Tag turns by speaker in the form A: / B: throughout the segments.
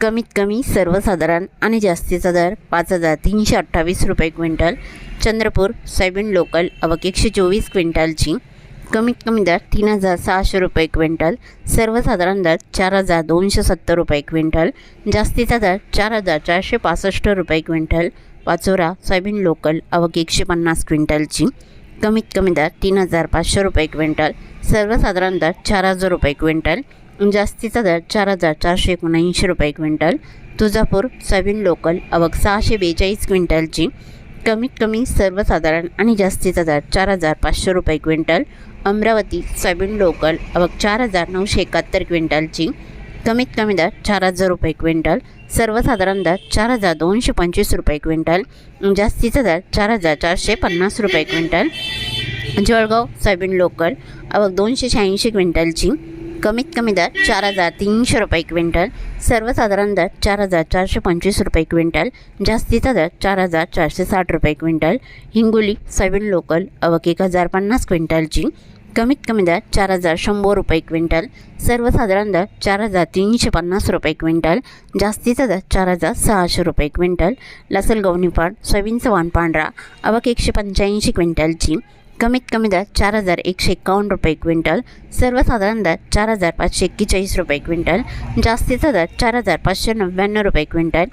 A: कमीत कमी सर्वसाधारण आणि जास्तीचा दर पाच हजार तीनशे अठ्ठावीस रुपये क्विंटल चंद्रपूर सोयाबीन लोकल आवक एकशे चोवीस क्विंटलची. कमीत कमी दर तीन हजार सहाशे रुपये क्विंटल सर्वसाधारण दर चार हजार दोनशे सत्तर रुपये क्विंटल जास्तीचा दर चार हजार चारशे पासष्ट रुपये क्विंटल पाचोरा सोयाबीन लोकल आवक एकशे पन्नास क्विंटलची. कमीत कमी दर तीन हजार पाचशे रुपये क्विंटल सर्वसाधारण दर चार हजार रुपये क्विंटल म्हणजे जास्तीचा दर चार हजार चारशे एकोणऐंशी रुपये क्विंटल तुळजापूर सोयाबीन लोकल आवक सहाशे बेचाळीस क्विंटलची कमीत कमी सर्वसाधारण आणि जास्तीचा दर चार हजार पाचशे रुपये क्विंटल अमरावती सोयाबीन लोकल आवक चार हजार नऊशे एकाहत्तर क्विंटलची कमीत कमी दर चार हजार रुपये क्विंटल सर्वसाधारण दर चार हजार दोनशे पंचवीस रुपये क्विंटल जास्तीचा दर चार हजार चारशे पन्नास रुपये क्विंटल जळगाव सोयाबीन लोकल आवक दोनशे शहाऐंशी क्विंटलची कमीत कमी दर चार हजार तीनशे रुपये क्विंटल सर्वसाधारण दर चार हजार चारशे पंचवीस रुपये क्विंटल जास्तीचा दर चार हजार चारशे साठ रुपये क्विंटल हिंगोली सोयाबीन लोकल अवक एक हजार पन्नास क्विंटलची कमीत कमी दर चार हजार शंभर रुपये क्विंटल सर्वसाधारण दर चार हजार तीनशे पन्नास रुपये क्विंटल जास्तीचा दर चार हजार सहाशे रुपये क्विंटल लासलगाव निफाड सोयाबीनचा वाण पांढरा अवक एकशे पंच्याऐंशी क्विंटलची कमीत कमी दर चार हजार एकशे एकावन्न रुपये क्विंटल सर्वसाधारण दर चार हजार पाचशे एक्केचाळीस रुपये क्विंटल जास्तीचा दर चार हजार पाचशे नव्याण्णव रुपये क्विंटल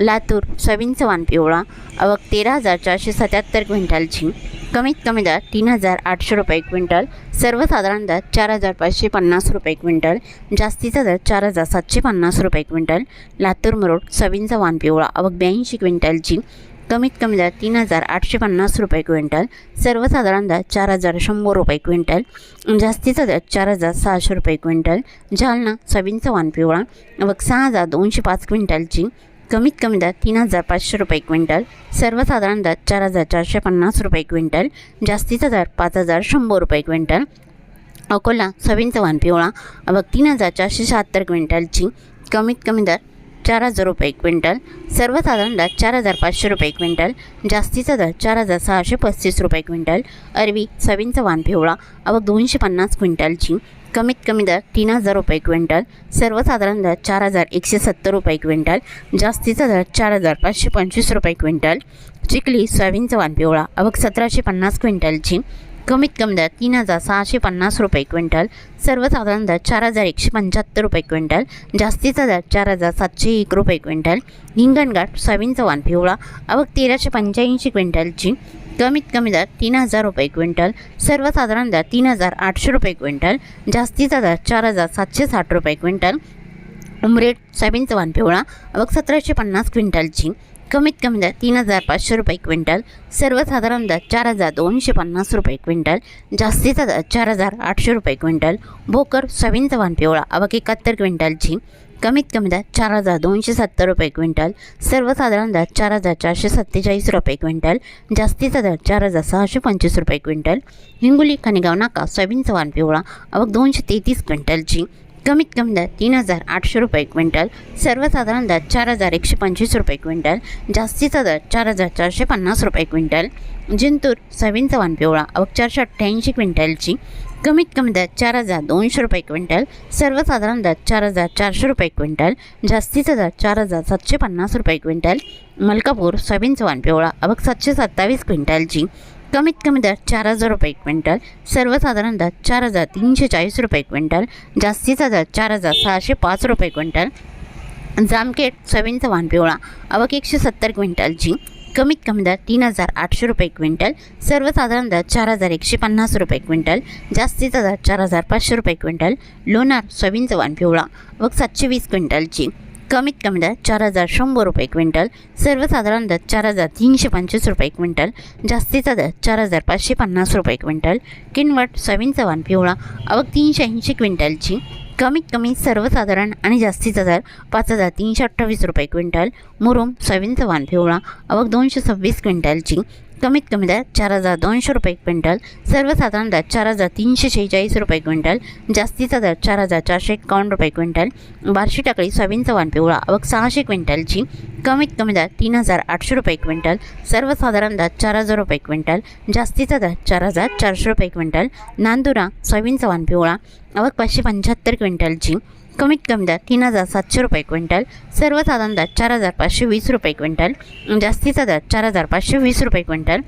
A: लातूर सोयाबीनचा वाण पिवळा अवक तेरा हजार चारशे सत्याहत्तर क्विंटलची कमीत कमी दर तीन हजार आठशे रुपये क्विंटल सर्वसाधारण दर चार हजार पाचशे पन्नास रुपये क्विंटल जास्तीचा दर चार हजार सातशे पन्नास रुपये क्विंटल लातूर मरोड सोयाबीनचा वाण पिवळा अवक ब्याऐंशी क्विंटलची कमीत कमी दर तीन हजार आठशे पन्नास रुपये क्विंटल सर्वसाधारण दर चार हजार शंभर रुपये क्विंटल जास्तीचा दर चार हजार सहाशे रुपये क्विंटल जालना सोयाबीनचा वान पिवळा व सहा हजार दोनशे पाच क्विंटलची कमीत कमी दर तीन हजार पाचशे रुपये क्विंटल सर्वसाधारण दर चार हजार चारशे पन्नास रुपये क्विंटल जास्तीचा दर पाच हजार शंभर रुपये क्विंटल. अकोला सोयाबीनचा वान पिवळा व तीन हजार चारशे शहात्तर क्विंटलची कमीत कमी दर चार हजार रुपये क्विंटल. सर्वसाधारण दर चार हजार पाचशे रुपये क्विंटल. जास्तीचा दर चार हजार सहाशे पस्तीस रुपये क्विंटल. अरवी सोयाबीनचा वान पिवळा. आवक दोनशे पन्नास क्विंटलची. कमीत कमी दर तीन हजार रुपये क्विंटल. सर्वसाधारण दर चार हजार एकशे सत्तर रुपये क्विंटल. जास्तीचा दर चार हजार पाचशे पंचवीस रुपये क्विंटल. चिखली सोयाबीनचा वान पिवळा. आवक सतराशे पन्नास क्विंटलची. कमीत कमी दर तीन हजार सहाशे पन्नास रुपये क्विंटल सर्वसाधारण दर चार हजार एकशे पंच्याहत्तर रुपये क्विंटल जास्तीचा दर चार हजार सातशे एक रुपये क्विंटल हिंगणघाट सोयाबीन चव्हाण पिवळा आवक तेराशे पंच्याऐंशी क्विंटलची कमीत कमी दर तीन हजार रुपये क्विंटल सर्वसाधारण दर तीन हजार आठशे रुपये क्विंटल जास्तीचा दर चार हजार सातशे साठ रुपये क्विंटल उमरेड सोयाबीन चव्हाण पिवळा आवक सतराशे पन्नास क्विंटलची कमीत कमी दर तीन हजार पाचशे रुपये क्विंटल सर्वसाधारण दर चार हजार दोनशे पन्नास रुपये क्विंटल जास्तीचा दर चार हजार आठशे रुपये क्विंटल भोकर सोयाबीनचा वाण पिवळा अवघ एकाहत्तर क्विंटलची कमीत कमी दर चार हजार दोनशे सत्तर रुपये क्विंटल सर्वसाधारण दर चार हजार चारशे सत्तेचाळीस रुपये क्विंटल जास्तीचा दर चार हजार सहाशे पंचवीस रुपये क्विंटल हिंगोली खनिगाव नाका सोयाबीनचा वाण पिवळा अवघ दोनशे तेहतीस क्विंटलची कमीत कमी दर तीन हजार आठशे रुपये क्विंटल सर्वसाधारण दर चार हजार एकशे पंचवीस रुपये क्विंटल जास्तीचा दर चार हजार चारशे पन्नास रुपये क्विंटल. जिंतूर सवीन चवान पिवळा आवक चारशे अठ्ठ्याऐंशी क्विंटलची कमीत कमी दर चार हजार दोनशे रुपये क्विंटल सर्वसाधारण दर चार हजार चारशे रुपये क्विंटल जास्तीचा दर चार हजार सातशे पन्नास रुपये क्विंटल. मलकापूर सोयाबीन चवान पिवळा आवक सातशे सत्तावीस क्विंटलची कमीत कमी दर चार हजार रुपये क्विंटल सर्वसाधारण दर चार हजार तीनशे चाळीस रुपये क्विंटल जास्तीचा दर चार हजार सहाशे पाच रुपये क्विंटल. जामखेड सोयाबीनचा वाण पिवळा अवक एकशे सत्तर क्विंटलची कमीत कमी दर तीन हजार आठशे रुपये क्विंटल सर्वसाधारण दर चार हजार एकशे पन्नास रुपये क्विंटल जास्तीचा दर चार हजार पाचशे रुपये क्विंटल लोणार सोयाबीनचं वाण पिवळा व सातशे वीस क्विंटलची कमीत कमी दर चार हजार शंभर रुपये क्विंटल सर्वसाधारण दर चार हजार तीनशे पंचवीस रुपये क्विंटल जास्तीचा दर चार हजार पाचशे पन्नास रुपये क्विंटल किनवट सोयाबीन चव्हाण पिवळा अवघ तीनशे ऐंशी क्विंटलची कमीत कमी सर्वसाधारण आणि जास्तीचा दर पाच हजार तीनशे अठ्ठावीस रुपये क्विंटल मुरुम सोयाबीन चव्हाण पिवळा अवघ दोनशे सव्वीस क्विंटलची कमीत कमी दर चार हजार दोनशे रुपये क्विंटल सर्वसाधारण दर चार हजार तीनशे शेहेचाळीस रुपये क्विंटल जास्तीचा दर चार हजार चारशे एकावन्न रुपये क्विंटल बारशी टाकळी सोयाबीन चव्हाण पिवळा आवक सहाशे क्विंटलची कमीत कमी दर तीन हजार आठशे रुपये क्विंटल सर्वसाधारण दर चार हजार रुपये क्विंटल जास्तीचा दर चार हजार चारशे रुपये क्विंटल नांदुरा सोयाबीन चव्हाण पिवळा आवक पाचशे पंच्याहत्तर क्विंटलची कमीत कमी दर तीन हजार सातशे रुपये क्विंटल सर्वसाधारण दर चार हजार पाचशे वीस रुपये क्विंटल जास्तीचा दर चार हजार पाचशे वीस रुपये क्विंटल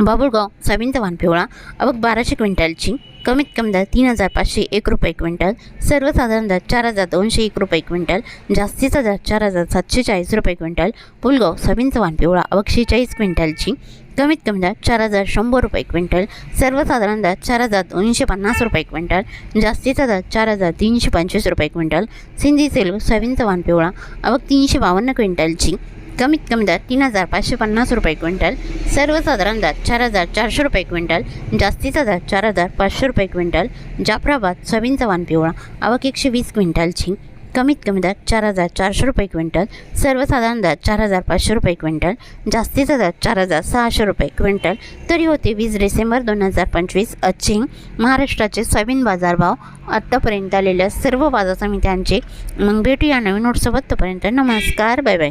A: बाबुळगाव सोयाबीन पिवळा आवक बाराशे क्विंटलची कमीत कमी दर तीन हजार पाचशे एक रुपये क्विंटल सर्वसाधारण दर चार हजार दोनशे एक रुपये क्विंटल जास्तीचा दर चार हजार सातशे चाळीस रुपये क्विंटल पुलगाव सोयाबीन चव्हाण पिवळा आवक चाळीस क्विंटलची कमीत कमी दर चार हजार शंभर रुपये क्विंटल सर्वसाधारण दर चार हजार दोनशे पन्नास रुपये क्विंटल जास्तीचा दर चार हजार तीनशे पंचवीस रुपये क्विंटल सिंधी सेलू सोयाबीन चव्हाण पिवळा आवक तीनशे बावन्न क्विंटलची कमीत कमी दर तीन हजार पाचशे पन्नास रुपये क्विंटल सर्वसाधारण दर चार हजार चारशे रुपये क्विंटल जास्तीचा दर चार हजार पाचशे रुपये क्विंटल जाफराबाद सोयाबीन चव्हाण पिवळा आवक एकशे वीस क्विंटलची कमीत कमी दर चार हजार चारशे रुपये क्विंटल सर्वसाधारण दर चार हजार पाचशे रुपये क्विंटल जास्तीचा दर चार हजार सहाशे रुपये क्विंटल तरी होते वीस डिसेंबर दोन हजार पंचवीस अचिंग महाराष्ट्राचे सोयाबीन बाजारभाव आत्तापर्यंत आलेल्या सर्व बाजार समित्यांचे मग भेटूया नवीन नोटसोबत तोपर्यंत नमस्कार बाय बाय.